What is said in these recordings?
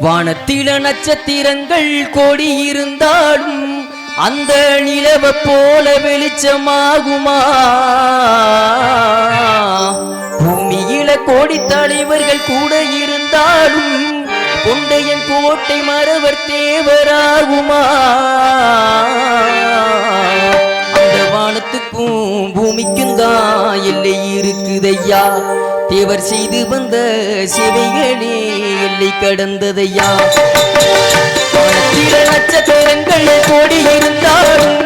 வானத்தில நட்சத்திரங்கள் கோடி இருந்தாலும் அந்த நிலவ போல வெளிச்சமாகுமா? பூமியில கோடி தலைவர்கள் கூட இருந்தாலும் கொண்டையன் கோட்டை மறவர் தேவராகுமா? அந்த வானத்துக்கும் பூமிக்கும் தான் எல்லை இருக்குதையா? தேவர் செய்து வந்த சேவைகளே எல்லை கடந்ததையா? நட்சத்திரங்கள் கோடி இருந்தாலும்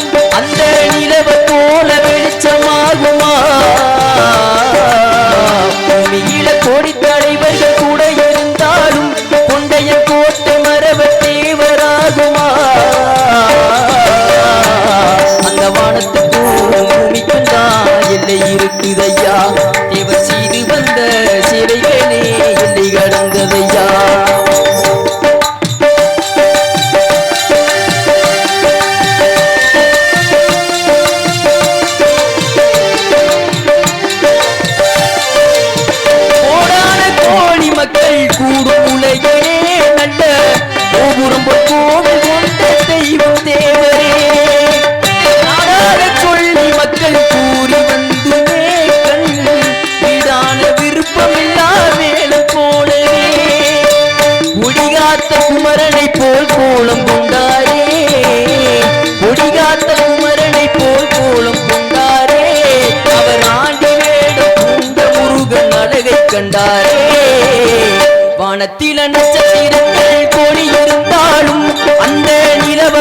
கண்டாரே. வானத்தில நட்சத்திரங்கள் கோடி இருந்தாலும் அந்த நிலவ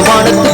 வானத்து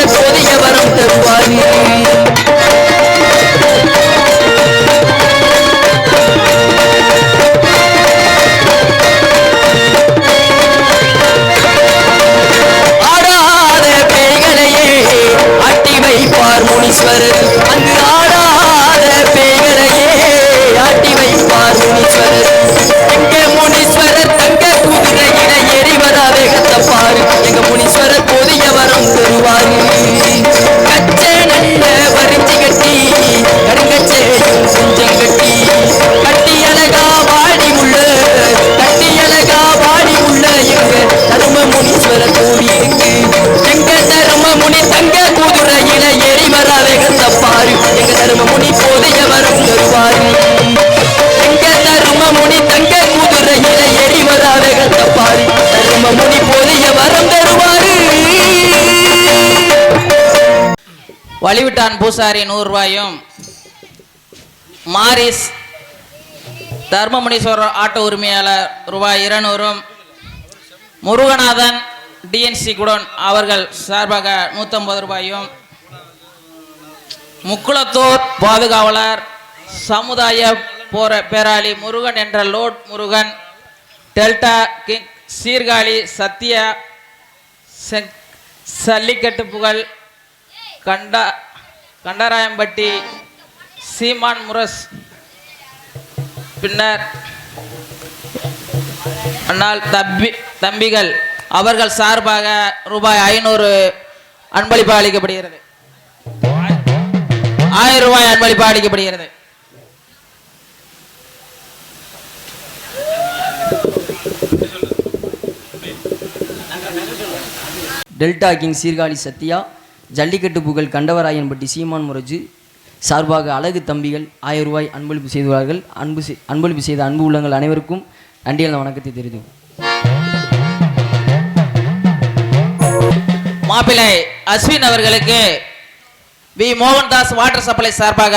தரக்கூடிய வரம் தருவாயே ஆடாத பேய்களையே அட்டி வைப்பார் முனீஸ்வரர். தருமமுனி போதிய வரும் தருவார். தங்க தங்க குதிரையில எரி வராத கத்தப்பாரி தருமமுனி போதிய வரம் தருவாரு. வழிவிட்டான் பூசாரி நூறு ரூபாயும் மாரிஸ் தர்மமுனீஸ்வரர் ஆட்ட உரிமையாளர் ரூபாய் இருநூறும். முருகநாதன் டிஎன்சி குடோன் அவர்கள் சார்பாக நூற்றம்பது ரூபாயும். முக்குளத்தூர் பாதுகாவலர் சமுதாய போர பேராளி முருகன் என்ற lord Murugan delta king Sirkazhi Sathya செங் சல்லிக்கட்டு புகழ் கண்டா கண்டராயம்பட்டி சீமான் முரஸ் பின்னர் அண்ணால் தம்பி தம்பிகள் அவர்கள் சார்பாக ரூபாய் ஐநூறு அன்பளிப்பு அளிக்கப்படுகிறது. ஆயிரம் ரூபாய் அன்பளிப்பு அளிக்கப்படுகிறது டெல்டா கிங் சீர்காழி சத்யா ஜல்லிக்கட்டு புகழ் கண்டவராயன்பட்டி சீமான் முரஜு சார்பாக அழகு தம்பிகள் ஆயிரம் ரூபாய் அன்பளிப்பு செய்துள்ளார்கள். அன்பு அன்பளிப்பு செய்த அன்பு உள்ளங்கள் அனைவருக்கும் நன்றி வணக்கத்தை தெரிவிக்கும் மாப்பிள்ளை அஸ்வின் அவர்களுக்கு வி மோகன்தாஸ் வாட்டர் சப்ளை சார்பாக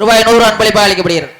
ரூபாய் நூறு அன்பளிப்பாக அளிக்கப்படுகிறது.